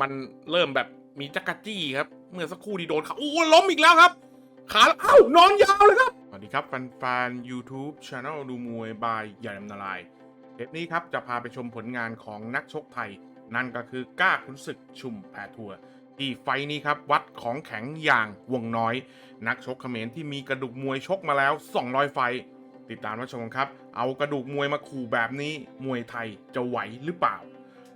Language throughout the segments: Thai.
มันเริ่มแบบมีจักรจี้ครับ เมื่อสักครู่ที่โดนขาโอ้ล้มอีกแล้วครับ ขาเอ้านอนยาวเลยครับ สวัสดีครับแฟนๆ YouTube Channel ดูมวยบายใหญ่ลำนาลายเทปนี้ครับจะพาไปชมผลงานของนักชกไทย นั่นก็คือก้าขุนศึกชุมแพทัวร์ที่ไฟนี้ครับ วัดของแข็งอย่างวงน้อย นักชกเขมรที่มีกระดูกมวยชกมาแล้ว 200 ไฟ ติดตามรับชมครับ เอากระดูกมวยมาขู่แบบนี้มวยไทยจะไหวหรือเปล่า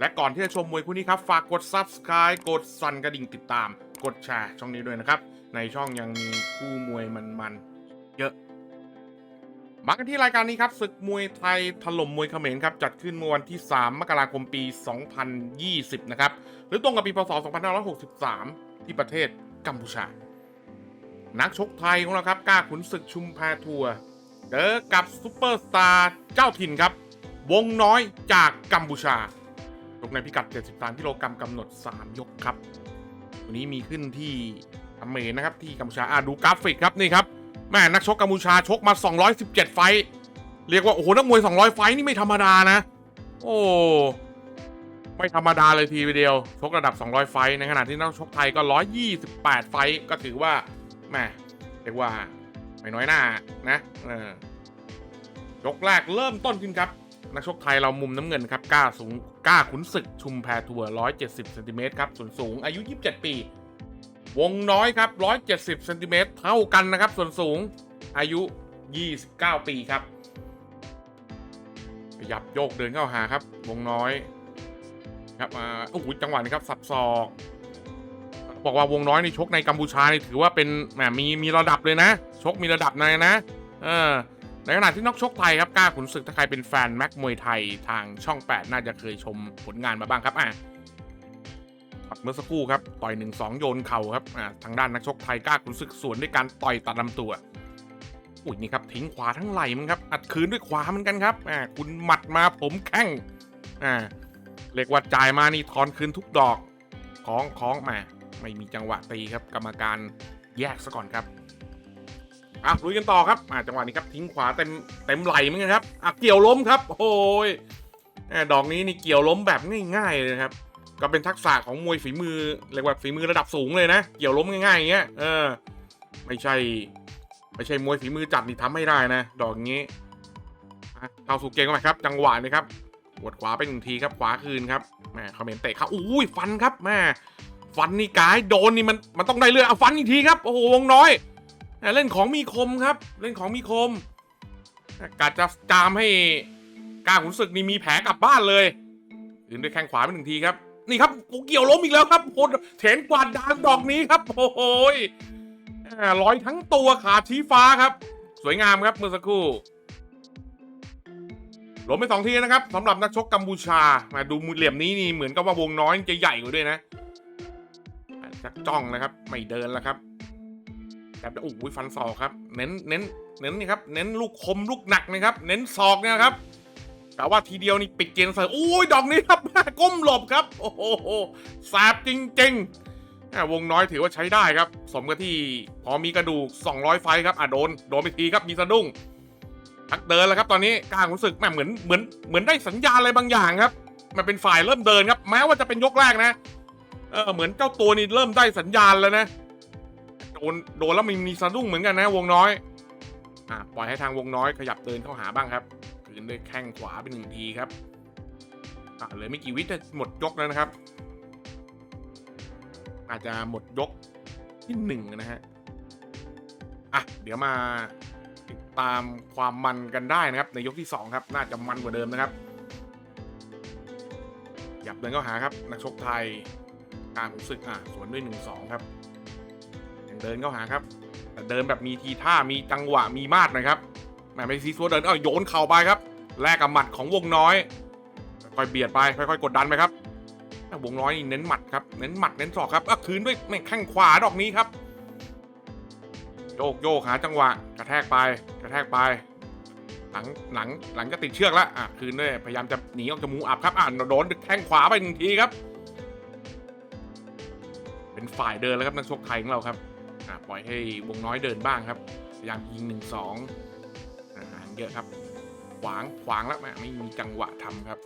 และก่อนที่จะชมมวยคู่นี้ครับ ฝากกด subscribe กดสั่นกระดิ่งติดตาม กดแชร์ช่องนี้ด้วยนะครับ ในช่องยังมีคู่มวยมันๆ เยอะ มากันที่รายการนี้ครับศึกมวยไทยถล่มมวยเขมรครับจัดขึ้นเมื่อวันที่ 3 มกราคมปี 2020 นะครับ หรือตรงกับปีพศ 2563 ที่ประเทศกัมพูชา นักชกไทยของเราครับกล้าขุนศึกชุมแพทัวร์เจอกับซูเปอร์สตาร์เจ้าถิ่นครับ วงน้อยจากกัมพูชา ชกในพิกัด 73กิโลกรัมกำหนด 3 ยกครับ วันนี้มีขึ้นที่อเมรนะครับที่กัมพูชาอะดูกราฟิกครับนี่ครับแม่นักชกกัมพูชาชกมา 217 ไฟเรียกว่า โอ้โห นักมวย 200 ไฟนี่ไม่ธรรมดานะ โอ้ไม่ธรรมดาเลยทีเดียว ชกระดับ 200 ไฟในขณะที่นักชกไทยก็ 128 ไฟก็ถือว่าแม่เรียกว่าไม่น้อยหน้านะเออยกแรกเริ่มต้นขึ้นครับ นักชกไทยเรามุมน้ำเงินครับกล้าสูงกล้าขุนศึกชุมแพทัวร์170เซนติเมตรครับส่วนสูงอายุ 27 ปี วงน้อยครับ170เซนติเมตรเท่ากันนะครับ ส่วนสูงอายุ 29 ปีครับขยับโยกเดินเข้าหาครับ วงน้อย ครับมาโอ้โหจังหวะนี้ครับสับศอกบอกว่าวงน้อยในชกในกัมพูชานี่ถือว่าเป็นแหมมีมีระดับเลยนะ ชกมีระดับในนะ เออ ในขณะที่นักชกไทยครับกล้าขุนศึกถ้าใครเป็นแฟนแม็กมวยไทยทางช่อง 8 น่าจะเคยชมผลงานมาบ้างครับอะเมื่อสักครู่ครับต่อยหนึ่งสองโยนเข่าครับอะทางด้านนักชกไทยกล้าขุนศึกสวนด้วยการต่อยตัดลำตัวอุ้ยนี่ครับทิ้งขวาทั้งไหล่มันครับอัดคืนด้วยขวาเหมือนกันครับอะคุณหมัดมาผมแข้งอ่าเรียกว่าจ่ายมานี่ทอนคืนทุกดอกของของมา ไม่มีจังหวะตีครับ กรรมการแยกซะก่อนครับ อะลุยกันต่อครับอะจังหวะนี้ครับทิ้งขวาเต็มเต็มไหลเหมือนกันครับอะเกี่ยวล้มครับ โอ้ยแม่ดอกนี้นี่เกี่ยวล้มแบบง่ายๆเลยครับก็เป็นทักษะของมวยฝีมือเรียกว่าฝีมือระดับสูงเลยนะ เกี่ยวล้มง่ายๆอย่างเงี้ยเออไม่ใช่ ไม่ใช่มวยฝีมือจัดนี่ทำไม่ได้นะ ดอกนี้เข้าสู่เกมกันใหมครับ จังหวะนี้ครับปวดขวาไปหนึ่งทีครับขวาคืนครับแม่คอมเมนต์เตะครับอุ้ยฟันครับแม่ฟันนี่กายโดนนี่มันมันต้องได้เลือดเอาฟันอีกทีครับโอ้โหวงน้อย เล่นของมีคมครับ เล่นของมีคมอะกาจะจามให้ก้าขุนศึกนี่มีแผลกลับบ้านเลยยืนด้วยแข้งขวาไปหนึ่งทีครับ นี่ครับโอเกี่ยวล้มอีกแล้วครับโอ้เถนกวาดดางดอกนี้ครับ โอ้โหยอ่าลอยทั้งตัวขาชี้ฟ้าครับ สวยงามครับเมื่อสักครู่ล้มไปสองทีนะครับสำหรับนักชกกัมพูชามาดูเหลี่ยมนี้นี่เหมือนกับว่าวงน้อยจะใหญ่กว่าด้วยนะอะชักจ้องนะครับ ไม่เดินแล้วครับ ครับโอ้โหฟันศอกครับ เน้นเน้นเน้นนี่ครับ เน้นลูกคมลูกหนักนะครับ เน้นศอกเนี่ยครับแต่ว่าทีเดียวนี่ปิดเกมใส่โอ้ยดอกนี้ครับก้มหลบครับ โอ้โหแสบจริงๆวงน้อยถือว่าใช้ได้ครับ สมกับที่พอมีกระดูก 200 ไฟครับอะโดนโดนไปทีครับมีสะดุ้งพักเดินแล้วครับตอนนี้กลางรู้สึกแม่เหมือนเหมือนเหมือนได้สัญญาณอะไรบางอย่างครับ มันเป็นฝ่ายเริ่มเดินครับ แม้ว่าจะเป็นยกแรกนะเออเหมือนเจ้าตัวนี่เริ่มได้สัญญาณแล้วนะ นโดนแล้วมีมีสะดุ้งเหมือนกันนะวงน้อยอะปล่อยให้ทางวงน้อยขยับเดินเข้าหาบ้างครับคืนด้วยแข้งขวาไปหนึ่งทีครับอะเหลือไม่กี่วิจะหมดยกแล้วนะครับ อาจจะหมดยกที่หนึ่งนะฮะอะเดี๋ยวมาติดตามความมันกันได้นะครับ ในยกที่สองครับ น่าจะมันกว่าเดิมนะครับหยับเดินเข้าหาครับ นักชกไทยกางขุนศึกอะสวนด้วยหนึ่งสองครับ เดินเข้าหาครับ เดินแบบมีทีท่ามีจังหวะมีมาดหนะครับแหมไม่ซีซัวเดินเอ้าโยนเข่าไปครับแลกกับหมัดของวงน้อยค่อยเบียดไปค่อยๆกดดันไปครับวงน้อยนี่เน้นหมัดครับเน้นหมัดเน้นศอกครับอะคืนด้วยแม่งข้งขวาดอกนี้ครับโยกโยกหาจังหวะ กระแทกไปกระแทกไป หลังหลังหลังจะติดเชือกแล้วอะคืนด้วยพยายามจะหนีออกจากมุมอับครับอะโดนแข้งขวาไปหนึ่งทีครับ เป็นฝ่ายเดินแล้วครับนักชกไทยของเราครับ อะปล่อยให้วงน้อยเดินบ้างครับพยายามยิงหนึ่งสองห่างเยอะครับ ขวางขวางแล้วแม่ไม่มีจังหวะทำครับ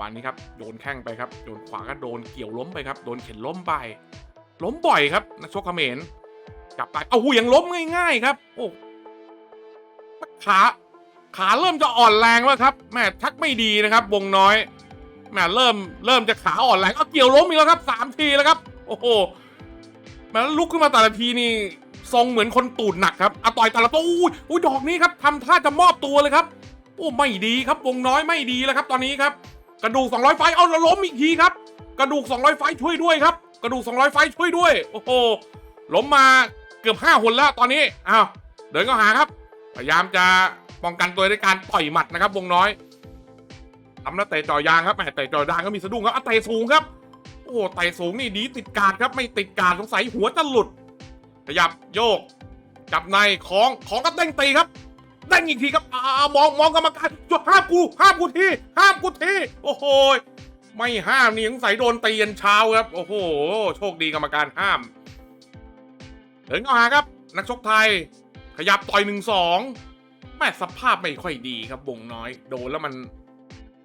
วันนี้ครับโดนแข้งไปครับโดนขวาก็โดนเกี่ยวล้มไปครับ โดนเข็นล้มไป ล้มบ่อยครับนักชกเขมรจับไปเอาหูยังล้มง่ายๆครับ โอ้ขาขาเริ่มจะอ่อนแรงแล้วครับแม่ทักไม่ดีนะครับ วงน้อยแม่เริ่มเริ่มจะขาอ่อนแรงเอาเกี่ยวล้มอีกแล้วครับสามทีแล้วครับ โอ้โห แม่ลุกขึ้นมาแต่ละทีนี่ทรงเหมือนคนตูดหนักครับเอาต่อยแต่ละตัวอุ้ยอุ้ยดอกนี้ครับทำท่าจะมอบตัวเลยครับ โอ้ไม่ดีครับวงน้อยไม่ดีแล้วครับ ตอนนี้ครับ กระดูก 200 ไฟเอาแล้วล้มอีกทีครับ กระดูก 200 ไฟช่วยด้วยครับ กระดูก 200 ไฟช่วยด้วย โอ้โหล้มมาเกือบ5หนแล้วตอนนี้อ้าวเดินเข้าหาครับ พยายามจะป้องกันตัวด้วยการต่อยหมัดนะครับ วงน้อยทำแล้วเตะจ่อยางครับแหมเตะจ่อยางก็มีสะดุ้งครับอะเตะสูงครับ โอ้เตะสูงนี่ดีติดการครับไม่ติดการสงสัยหัวจะหลุด ขยับโยก จับในของของก็เด้งตีครับเด้งอีกทีครับอ่ามองมองกรรมการหยุดห้ามกูห้ามกูทีห้ามกูทีโอ้โหไม่ห้ามนี่สงสัยโดนตียันเช้าครับ โอ้โห โชคดีกรรมการห้ามเดินเข้าหาครับ นักชกไทย ขยับต่อยหนึ่งสองแม่สภาพไม่ค่อยดีครับวงน้อย โดนแล้วมัน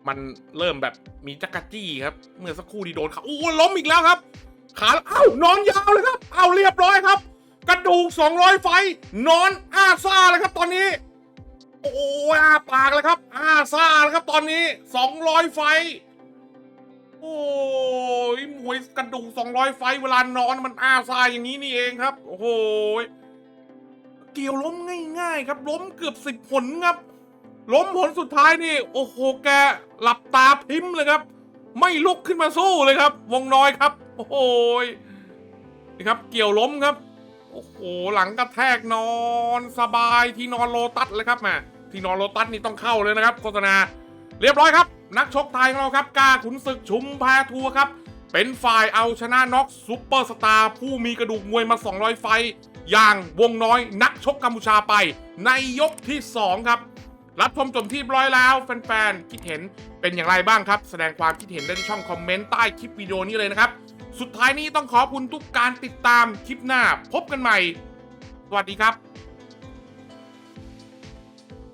มันเริ่มแบบมีจักรจี้ครับ เมื่อสักครู่ที่โดนขาโอ้ล้มอีกแล้วครับ ขาเอ้านอนยาวเลยครับเอาเรียบร้อยครับ กระดูก 200 ไฟ นอนอ้าซ่าเลยครับตอนนี้ โอ้ยอาปากเลยครับอ้าซ่าเลยครับตอนนี้ 200 ไฟ โอ้ยมวยกระดูก 200 ไฟ เวลานอนมันอ้าซ่าอย่างนี้นี่เองครับ โอ้โหเกี่ยวล้มง่าย ๆ ครับ ล้มเกือบสิบผลครับ ล้มผลสุดท้ายนี่ โอ้โหแกหลับตาพิมเลยครับ ไม่ลุกขึ้นมาสู้เลยครับ วงน้อยครับ โอ้โหนี่ครับ เกี่ยวล้มครับ โอ้โหหลังกระแทกนอนสบายที่นอนโลตัสเลยครับแม่ที่นอนโลตัสนี่ต้องเข้าเลยนะครับโฆษณา เรียบร้อยครับ นักชกไทยของเราครับกล้าขุนศึกชุมแพทัวครับ เป็นฝ่ายเอาชนะน็อกซุปเปอร์สตาร์ผู้มีกระดูกมวยมา 200 ไฟอย่างวงน้อยนักชกกัมพูชาไป ในยกที่ 2 ครับ รับชมจบที่รียบร้อยแล้วแฟนๆ คิดเห็นเป็นอย่างไรบ้างครับ แสดงความคิดเห็นได้ที่ช่องคอมเมนต์ใต้คลิปวิดีโอนี้เลยนะครับ สุดท้ายนี้ต้องขอบคุณทุกการติดตามคลิปหน้า พบกันใหม่ สวัสดีครับ